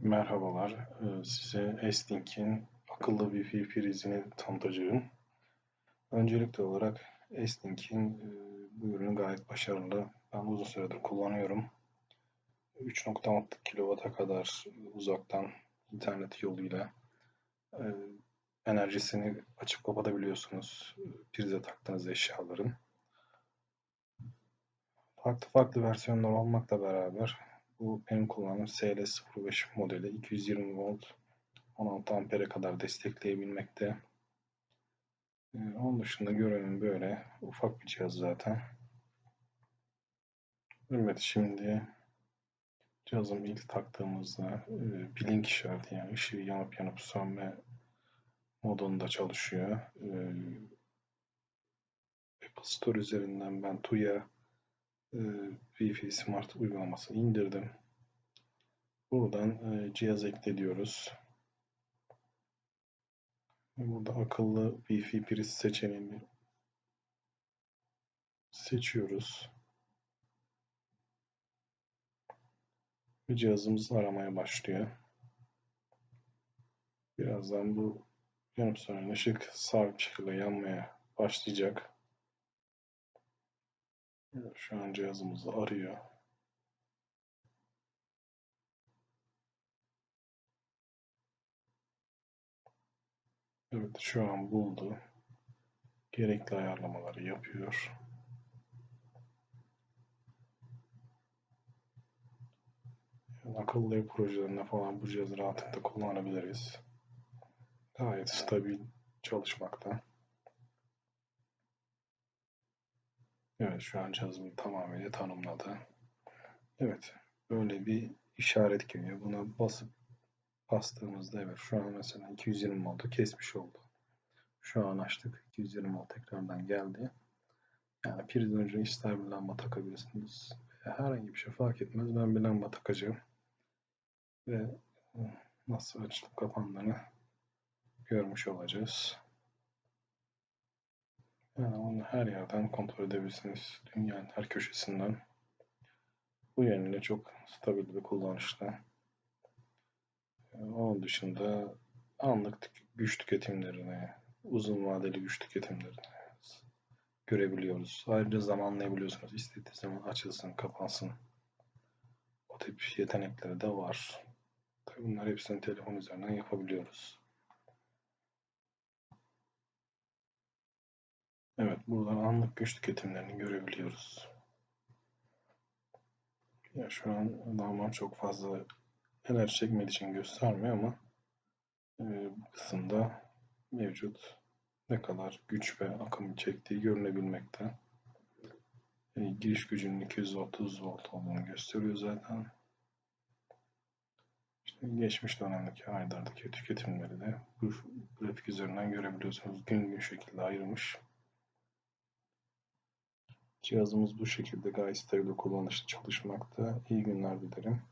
Merhabalar, eee, size S-Link'in akıllı Wi-Fi prizini tanıtacağım. Öncelikli olarak S-Link'in eee, bu ürünü gayet başarılı. Ben uzun süredir kullanıyorum. 3.6 kW'a kadar uzaktan internet yoluyla eee, enerjisini açıp kapatabiliyorsunuz prize taktığınız eşyaların. Farklı farklı versiyonlar olmakla beraber bu benim kullandığım SL05 modeli 220 volt 16 ampere kadar destekleyebilmekte. Ee, onun dışında görünüm böyle ufak bir cihaz zaten. Evet şimdi cihazım ilk taktığımızda e, işareti yani ışığı yanıp yanıp sönme modunda çalışıyor. E, Apple Store üzerinden ben Tuya e, Wi-Fi Smart uygulamasını indirdim. Buradan e, cihaz ekle diyoruz. Burada akıllı Wi-Fi priz seçeneğini seçiyoruz. Ve cihazımız aramaya başlıyor. Birazdan bu yanıp sönen ışık sabit şekilde yanmaya başlayacak. Şu an cihazımızı arıyor. Evet şu an buldu. Gerekli ayarlamaları yapıyor. Yani akıllı ev projelerinde falan bu cihazı rahatlıkla kullanabiliriz. Gayet stabil çalışmakta. Evet şu an cihazımı tamamıyla tanımladı. Evet böyle bir işaret geliyor. Buna basıp bastığımızda evet şu an mesela 220 oldu kesmiş oldu. Şu an açtık 220 volt tekrardan geldi. Yani prizden önce ister bir lamba takabilirsiniz. Herhangi bir şey fark etmez. Ben bir lamba takacağım. Ve nasıl açılıp kapandığını görmüş olacağız. Onu her yerden kontrol edebilirsiniz. Dünyanın her köşesinden. Bu yönüyle çok stabil ve kullanışlı. Onun dışında anlık güç tüketimlerini, uzun vadeli güç tüketimlerini görebiliyoruz. Ayrıca zamanlayabiliyorsunuz. İstediği zaman açılsın, kapansın. O tip yetenekleri de var. Tabii bunlar hepsini telefon üzerinden yapabiliyoruz. Evet, buradan anlık güç tüketimlerini görebiliyoruz. Ya şu an normal çok fazla enerji çekmediği için göstermiyor ama e, kısımda mevcut ne kadar güç ve akım çektiği görünebilmekte. E, giriş gücünün 230 volt olduğunu gösteriyor zaten. İşte geçmiş dönemdeki aylardaki tüketimleri de bu grafik üzerinden görebiliyorsunuz. Gün gün şekilde ayrılmış. Cihazımız bu şekilde gayet stabil kullanışlı çalışmakta. İyi günler dilerim.